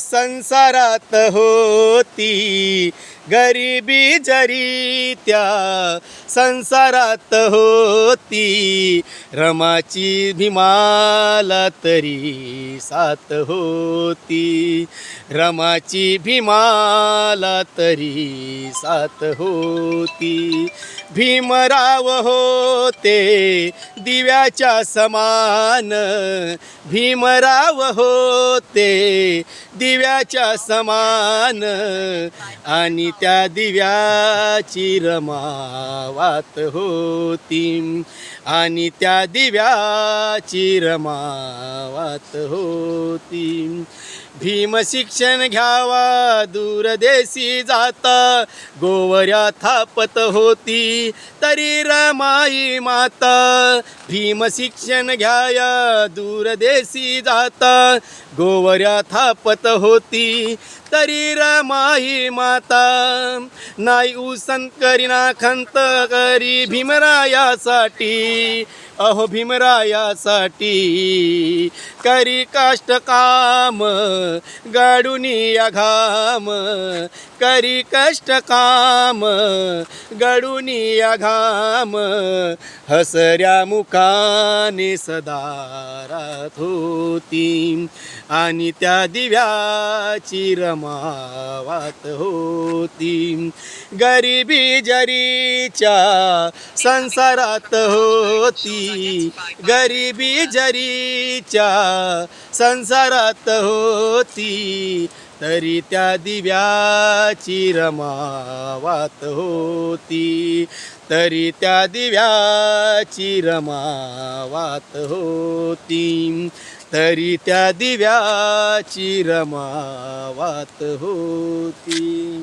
संसारात होती. गरिबी जरी त्या संसारात होती रमाची भीमाला तरी साथ होती. रमाची भीमाला तरी साथ होती. भीमराव होते दिव्याच्या समान. भीमराव होते दिव्याच्या समान आणि त्या दिव्याची रमावात होती आणि त्या दिव्याची रमावात होती भीम शिक्षण घ्यावा दूरदेशी जाता गोवऱ्या थापत होती तरी रमाई माता. भीम शिक्षण घ्याया दूरदेशी जाता गोवऱ्या थापत होती. तरी रमाई माता. नाही उसंत करीना खंत करी भीमरायासाठी. अहो भीमरायासाठी. करी काष्ट काम गाडून अघाम घाम करी कष्ट काम गडूनी अघाम घाम हसऱ्या मुखाने सदारात होती. आणि त्या दिव्याची रमावात होती. गरिबी जरीच्या संसारात होती. गरिबी जरीच्या संसारात होती तरी त्या दिव्याची रमावात होती. तरी त्या दिव्याची रमावात होती. तरी त्या दिव्याची रमावात होती.